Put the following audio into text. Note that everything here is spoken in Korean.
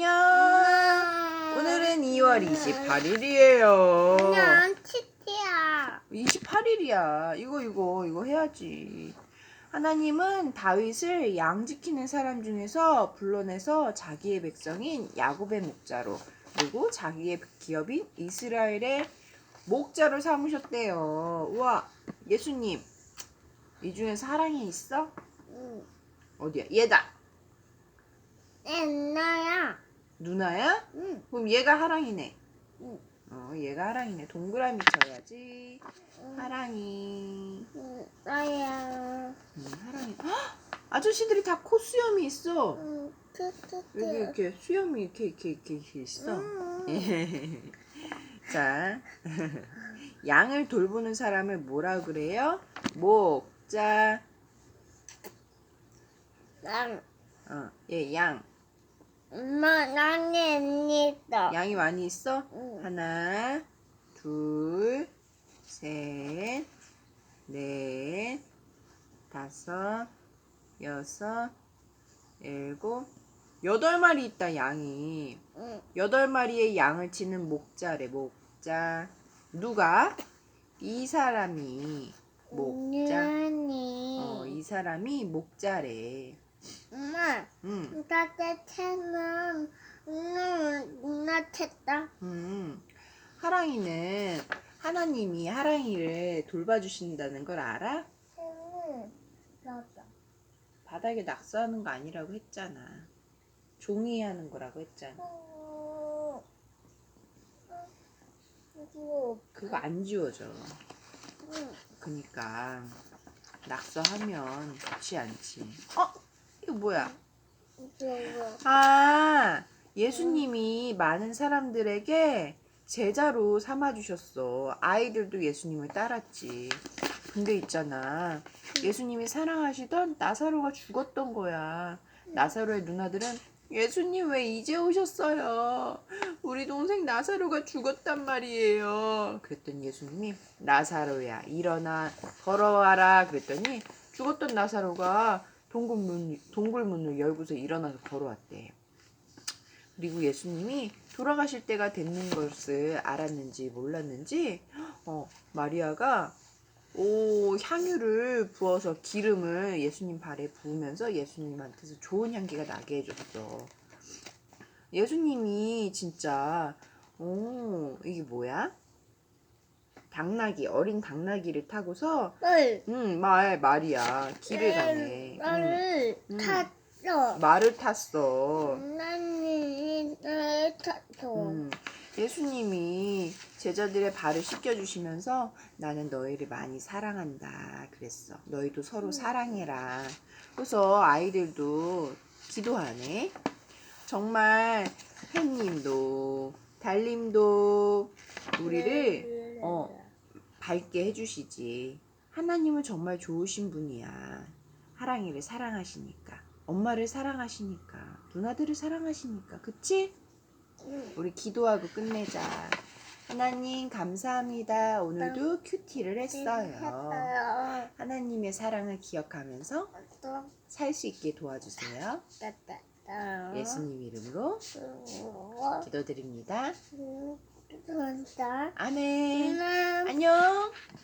안녕. 오늘은 2월 28일이에요. 안녕, 치티야. 28일이야. 이거 이거 이거 해야지. 하나님은 다윗을 양 지키는 사람 중에서 불러내서 자기의 백성인 야곱의 목자로 그리고 자기의 기업인 이스라엘의 목자로 삼으셨대요. 우와, 예수님. 이 중에 사랑이 있어? 응. 어디야? 얘다. 엔나야. 누나야? 응. 그럼 얘가 하랑이네. 응. 어, 얘가 하랑이네. 동그라미 쳐야지. 하랑이. 응, 나야. 음, 하랑이. 헉! 아저씨들이 다 코 수염이 있어. 응. 여기 이렇게 수염이 이렇게 이렇게 이렇게, 이렇게 있어. 응. 자, 양을 돌보는 사람을 뭐라 그래요? 목자. 난, 어, 얘 양. 엄마, 나는 언니다. 양이 많이 있어? 응. 하나, 둘, 셋, 넷, 다섯, 여섯, 일곱, 여덟 마리 있다, 양이. 응. 여덟 마리의 양을 치는 목자래, 목자. 누가? 이 사람이 목자. 언니. 어, 이 사람이 목자래. 엄마, 음, 따뜻해는 오늘 누나 쳤다. 음. 하랑이는 하나님이 하랑이를 돌봐주신다는 걸 알아? 응. 맞아. 바닥에 낙서하는 거 아니라고 했잖아. 종이 하는 거라고 했잖아. 어, 이거 그거 안 지워져. 응. 그니까 낙서하면 좋지 않지. 어? 이거 뭐야? 아, 예수님이 많은 사람들에게 제자로 삼아주셨어. 아이들도 예수님을 따랐지. 근데 있잖아. 예수님이 사랑하시던 나사로가 죽었던 거야. 나사로의 누나들은 예수님 왜 이제 오셨어요? 우리 동생 나사로가 죽었단 말이에요. 그랬더니 예수님이 나사로야 일어나 걸어와라 그랬더니 죽었던 나사로가 동굴문 동굴문을 열고서 일어나서 걸어왔대. 그리고 예수님이 돌아가실 때가 됐는 것을 알았는지 몰랐는지 어, 마리아가 오 향유를 부어서 기름을 예수님 발에 부으면서 예수님한테서 좋은 향기가 나게 해줬어. 예수님이 진짜 오 이게 뭐야? 당나귀 어린 당나귀를 타고서 널 음, 말 말이야 길을 가네. 음, 나를 음. 탔어. 말을 탔어. 나를 탔어. 음, 예수님이 제자들의 발을 씻겨주시면서 나는 너희를 많이 사랑한다 그랬어. 너희도 서로 사랑해라. 그래서 아이들도 기도하네. 정말 햇님도 달님도 우리를 어, 밝게 해주시지. 하나님은 정말 좋으신 분이야. 하랑이를 사랑하시니까. 엄마를 사랑하시니까. 누나들을 사랑하시니까. 그치? 응. 우리 기도하고 끝내자. 하나님 감사합니다. 오늘도 큐티를 했어요. 했어요. 하나님의 사랑을 기억하면서 또 살 수 있게 도와주세요. 따따따. 예수님 이름으로 응. 기도드립니다. 응. 안녕. 안녕.